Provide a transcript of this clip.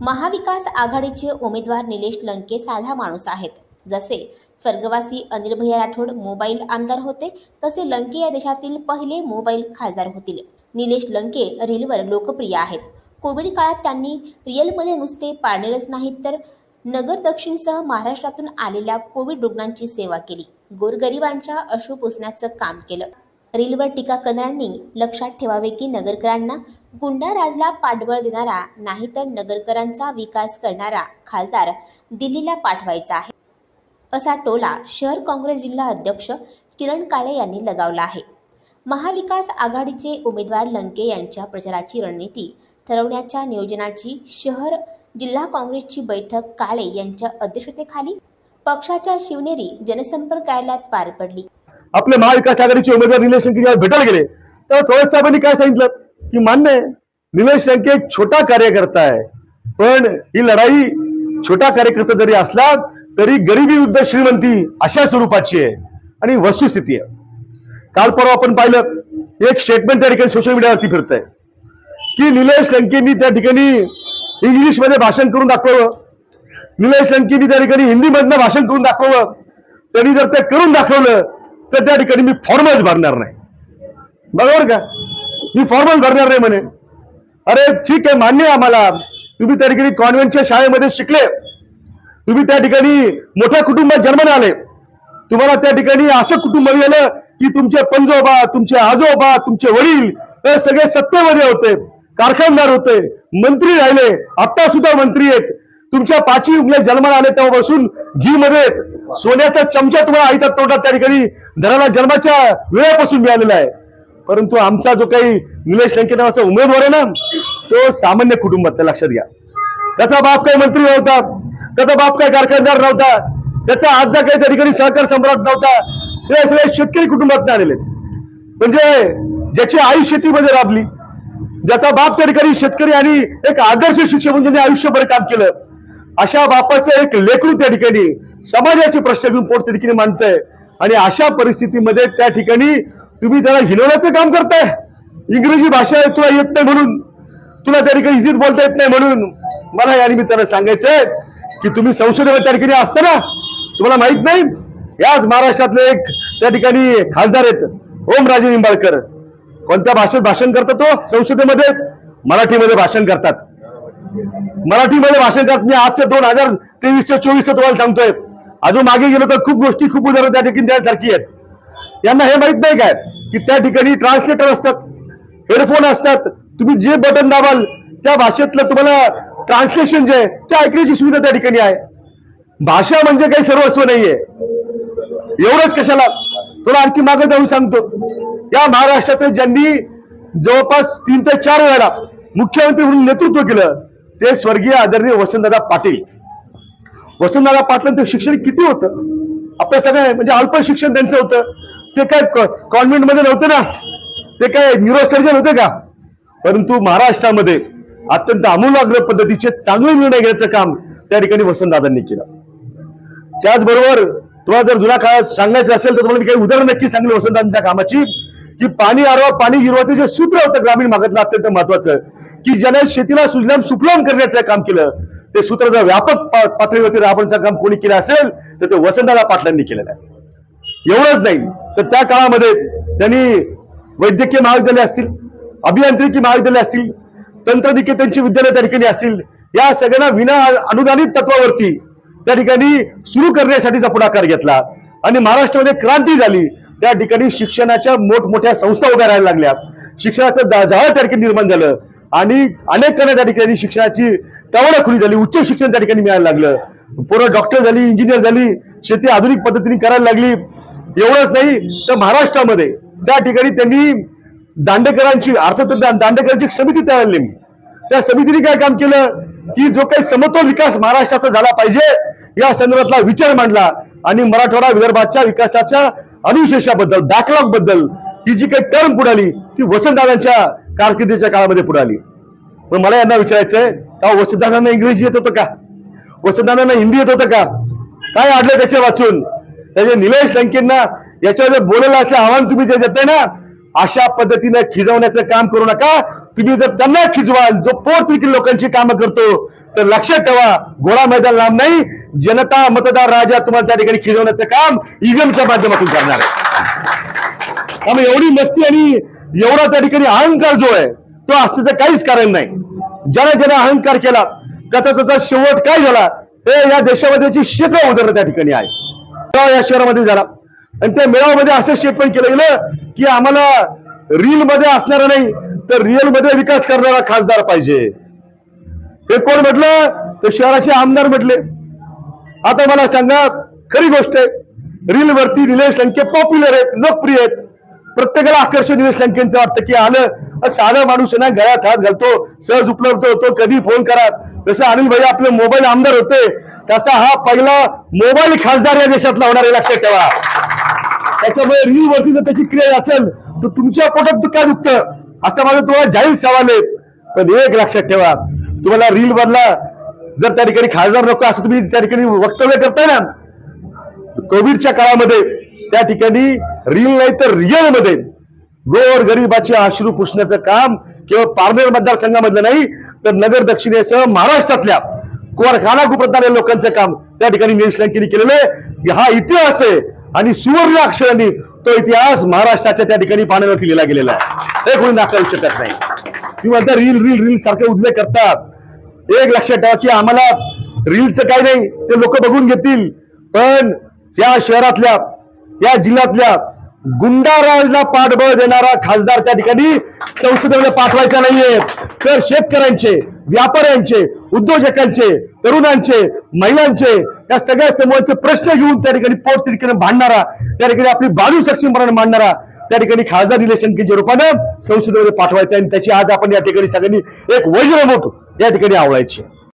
महाविकास आघाडीचे उमेदवार निलेश लंके साधा माणूस आहेत. जसे स्वर्गवासी अनिल भैया राठोड मोबाईल आमदार होते तसे लंके या देशातील पहिले मोबाईल खासदार होतील. निलेश लंके रीलवर लोकप्रिय आहेत. कोविड काळात त्यांनी रिअलमध्ये नुसते पाळणेरच नाहीत तर नगर दक्षिणसह महाराष्ट्रातून आलेल्या कोविड रुग्णांची सेवा केली. गोरगरिबांच्या अश्रू पुसण्याचं काम केलं. रीलवर टीका करणाऱ्यांनी लक्षात ठेवावे की नगरकरांना गुंडाराजला पाठबळ देणारा नाही तर नगरकरांचा विकास करणारा खासदार दिल्लीला पाठवायचा आहे. असा टोला शहर काँग्रेस जिल्हा अध्यक्ष किरण काळे यांनी लगावला आहे. महाविकास आघाडीचे उमेदवार लंके यांच्या प्रचाराची रणनीती ठरवण्याच्या नियोजनाची शहर जिल्हा काँग्रेसची बैठक काळे यांच्या अध्यक्षतेखाली पक्षाच्या शिवनेरी जनसंपर्क कार्यालयात पार पडली. आपले महाविकास आघाडीचे उमेदवार निलेश लंके जेव्हा भेटायला गेले. तेव्हा थोरात साहेबांनी काय सांगितलं? की मान्य आहे निलेश शंके एक छोटा कार्यकर्ता आहे. पण ही लढाई छोटा कार्यकर्ता जरी असला तरी गरिबी युद्ध श्रीमंती अशा स्वरूपाची आहे आणि वस्तुस्थिती आहे. काल परवा आपण पाहिलं एक स्टेटमेंट त्या ठिकाणी सोशल मीडियावरती फिरत आहे की निलेश लंकेंनी त्या ठिकाणी इंग्लिशमध्ये भाषण करून दाखवलं निलेश लंकेंनी त्या ठिकाणी हिंदीमधनं भाषण करून दाखवलं त्यांनी जर ते करून दाखवलं तर त्या ठिकाणी मी फॉर्मच भरणार नाही. बरोबर का? मी फॉर्मच भरणार नाही म्हणे. अरे ठीक आहे मान्य आम्हाला. तुम्ही त्या ठिकाणी कॉन्व्हेंटच्या शाळेमध्ये शिकले. तुम्ही त्या ठिकाणी मोठ्या कुटुंबात जन्माला आले. तुम्हाला त्या ठिकाणी असं कुटुंब मिळालं की तुमचे पंजोबा तुमचे आजोबा तुमचे वडील हे सगळे सत्तेमध्ये होते कारखानदार होते मंत्री राहिले. आता सुद्धा मंत्री आहेत. तुमच्या पाचवी उंगल्या जन्माला आले तेव्हापासून घी मध्ये सोन्याचा चमचा तुम्हाला आईतात तोटात त्या ठिकाणी धराला जन्माच्या वेळापासून मिळालेला आहे. परंतु आमचा जो काही निलेश लंके नावाचा उमेदवार आहे ना तो सामान्य कुटुंबात लक्षात घ्या. त्याचा बाप काही मंत्री नव्हता त्याचा बाप काही कारखानदार नव्हता त्याचा आजचा काही त्या ठिकाणी सहकार सम्राट नव्हता ते सगळे शेतकरी कुटुंबात आलेले म्हणजे ज्याची आई शेतीमध्ये राबली ज्याचा बाप त्या ठिकाणी शेतकरी आणि एक आदर्श शिक्षक म्हणजे आयुष्यभर काम केलं अशा बापाचं एक लेकरू त्या ठिकाणी समाजाचे प्रश्न घेऊन पोट त्या ठिकाणी मांडतंय. आणि अशा परिस्थितीमध्ये त्या ठिकाणी तुम्ही त्याला हिनवण्याचं काम करताय. इंग्रजी भाषा आहे तुला येत नाही म्हणून. तुला त्या ठिकाणी हिंदीत बोलता येत नाही म्हणून. मला या निमित्तानं सांगायचंय की तुम्ही संसदेवर त्या ठिकाणी असताना तुम्हाला माहीत नाही याच महाराष्ट्रातले एक त्या ठिकाणी खासदार आहेत ओमराजे निंबाळकर. कोणत्या भाषेत भाषण करतात तो? संसदेमध्ये मराठीमध्ये भाषण करतात. मराठीमध्ये भाषण करत मी आजच्या दोन हजार तेवीसच्या चोवीसच्या तुम्हाला सांगतोय. अजून मागे गेलो तर खूप गोष्टी खूप उदाहरणं त्या ठिकाणी त्यासारखी आहेत. यांना हे माहीत नाही काय? की त्या ठिकाणी ट्रान्सलेटर असतात हेडफोन असतात. तुम्ही जे बटन दाबाल त्या भाषेतलं तुम्हाला ट्रान्सलेशन जे आहे ते ऐकण्याची सुविधा त्या ठिकाणी आहे. भाषा म्हणजे काही सर्वस्व नाहीये. एवढंच कशाला? तुला आणखी मागे जाऊन सांगतो. या महाराष्ट्राचं ज्यांनी जवळपास तीन ते चार वेळा मुख्यमंत्री म्हणून नेतृत्व केलं ते स्वर्गीय आदरणीय वसंतदादा पाटील. वसंतदादा पाटलांचं शिक्षण किती होतं? आपल्या सगळ्या म्हणजे अल्प शिक्षण त्यांचं होतं. ते काय कॉन्व्हेंटमध्ये नव्हते ना? ते काय न्यूरोसर्जन होते का? परंतु महाराष्ट्रामध्ये अत्यंत आमूलाग्र पद्धतीचे चांगले निर्णय घ्यायचं काम त्या ठिकाणी वसंतदादांनी केलं. त्याचबरोबर तुम्हाला जर जुना काळात सांगायचं असेल तर तुम्हाला मी काही उदाहरण नक्की सांगले वसंतदादांच्या कामाची की पाणी आरवा पाणी गिरवाचं जे सूत्र होतं ग्रामीण भागातलं अत्यंत महत्वाचं की ज्याने शेतीला सुजलाम सुफलाम करण्याचं काम केलं ते सूत्र जर व्यापक पा- पातळीवरती राबवण्याचं काम कोणी केलं असेल तर ते वसंतदादा पाटलांनी केलेलं आहे. एवढंच नाही तर त्या काळामध्ये त्यांनी वैद्यकीय महाविद्यालय असतील अभियांत्रिकी महाविद्यालय असतील तंत्रनिकेतनची विद्यालय त्या ठिकाणी असतील या सगळ्यांना विना अनुदानित तत्वावरती त्या ठिकाणी सुरू करण्यासाठीचा पुढाकार घेतला. आणि महाराष्ट्रामध्ये क्रांती झाली त्या ठिकाणी शिक्षणाच्या मोठमोठ्या संस्था उभ्या राहायला लागल्या. शिक्षणाचं दा- जाळं त्या ठिकाणी निर्माण झालं. आणि अनेकांना त्या ठिकाणी शिक्षणाची टवळ खुली झाली उच्च शिक्षण त्या ठिकाणी मिळायला लागलं. पोरं डॉक्टर झाली इंजिनियर झाली शेती आधुनिक पद्धतीने करायला लागली. एवढंच नाही तर महाराष्ट्रामध्ये त्या ठिकाणी त्यांनी दांडेकरांची अर्थतंत्र दांडेकरांची समिती तयार नेमली त्या समितीने काय काम केलं? की जो काही समतोल विकास महाराष्ट्राचा झाला पाहिजे या संदर्भातला विचार मांडला. आणि मराठवाडा विदर्भाच्या विकासाच्या अनुशेषाबद्दल बॅकलॉगबद्दल ही जी काही टर्म पुढाली ती वसंतदादांच्या कारकिर्दीच्या काळामध्ये पुढाली पण मला यांना विचारायचंय का हो, वसंतदादांना इंग्रजी येत होतं का? वसंतदादांना हिंदी येत होतं का? काय आडलं त्याच्या वाचून? त्याचे निलेश लंकेंना याच्यावर बोलायला असं आव्हान तुम्ही जे देताय ना अशा पद्धतीनं खिजवण्याचं काम करू नका. तुम्ही जर त्यांना खिजवाल जो पोट विकील लोकांची कामं करतो तर लक्षात ठेवा घोडा मैदान लांब नाही. जनता मतदार राजा तुम्हाला त्या ठिकाणी खिजवण्याचं काम ईव्हीएमच्या माध्यमातून करणार आहे. त्यामुळे एवढी मस्ती आणि एवढा त्या ठिकाणी अहंकार जो आहे तो असण्याचं काहीच कारण नाही. ज्याने ज्याने अहंकार केला त्याचा त्याचा शेवट काय झाला हे या देशामध्ये शेकडा उदाहरण त्या ठिकाणी आहे. या शहरामध्ये झाला. आणि त्या मेळाव्यामध्ये असं स्टेटमेंट केलं गेलं की आम्हाला रील मध्ये असणारा नाही तर रिअलमध्ये विकास करणारा खासदार पाहिजे. हे कोण म्हटलं? तर शहराचे आमदार म्हटले. आता मला सांगा खरी गोष्ट आहे रील वरती निलेश लंके पॉप्युलर आहेत लोकप्रिय आहेत. प्रत्येकाला आकर्षण निलेश लंकेंचं वाटतं की आलं. साधा माणूस ना गळ्यात हात घालतो सहज उपलब्ध होतो कधी फोन करा जसं अनिल भाई आपले मोबाईल आमदार होते तसा हा पहिला मोबाईल खासदार या देशातला होणार आहे लक्षात ठेवा. त्याच्यामुळे रील वरती जर त्याची क्रिया असेल तर तुमच्या पोटात काय दुखतं असं माझं तुम्हाला जाहीर सवाल आहे. पण एक लक्षात ठेवा. तुम्हाला रील बदला जर त्या ठिकाणी खासदार नको असं तुम्ही त्या ठिकाणी वक्तव्य करताय ना कोविडच्या काळामध्ये त्या ठिकाणी रील नाही तर रिअलमध्ये गोर गरिबाचे आश्रू पुसण्याचं काम केवळ पारनेर मतदारसंघामधलं नाही तर नगर दक्षिणेसह महाराष्ट्रातल्या कोरखाना खानाकुप्रताने लोकांचं काम त्या ठिकाणी निलेश केलेलं आहे. हा इतिहास आहे आणि सुवर्ण अक्षरांनी तो इतिहास महाराष्ट्राच्या त्या ठिकाणी पाण्यावरती लिहिला गेलेला आहे. हे कोणी नाकारू शकत नाही. तुम्ही म्हणता रील रील रील सारखे उल्लेख करतात. एक लक्षात ठेवा की आम्हाला रीलचं काय नाही ते लोक बघून घेतील. पण या शहरातल्या या जिल्ह्यातल्या गुंडाराजला पाठबळ देणारा खासदार त्या ठिकाणी संसदेमध्ये पाठवायचा नाहीये. तर शेतकऱ्यांचे व्यापाऱ्यांचे उद्योजकांचे तरुणांचे महिलांचे या सगळ्या समूहाचे प्रश्न घेऊन त्या ठिकाणी पोट तिरकीने भांडणारा त्या ठिकाणी आपली बाजू सक्षमपणाने मांडणारा त्या ठिकाणी खासदार निलेशनकीच्या रूपानं संसदेमध्ये पाठवायचं आणि त्याची आज आपण या ठिकाणी सगळ्यांनी एक वज्रमोठ या ठिकाणी आवडायची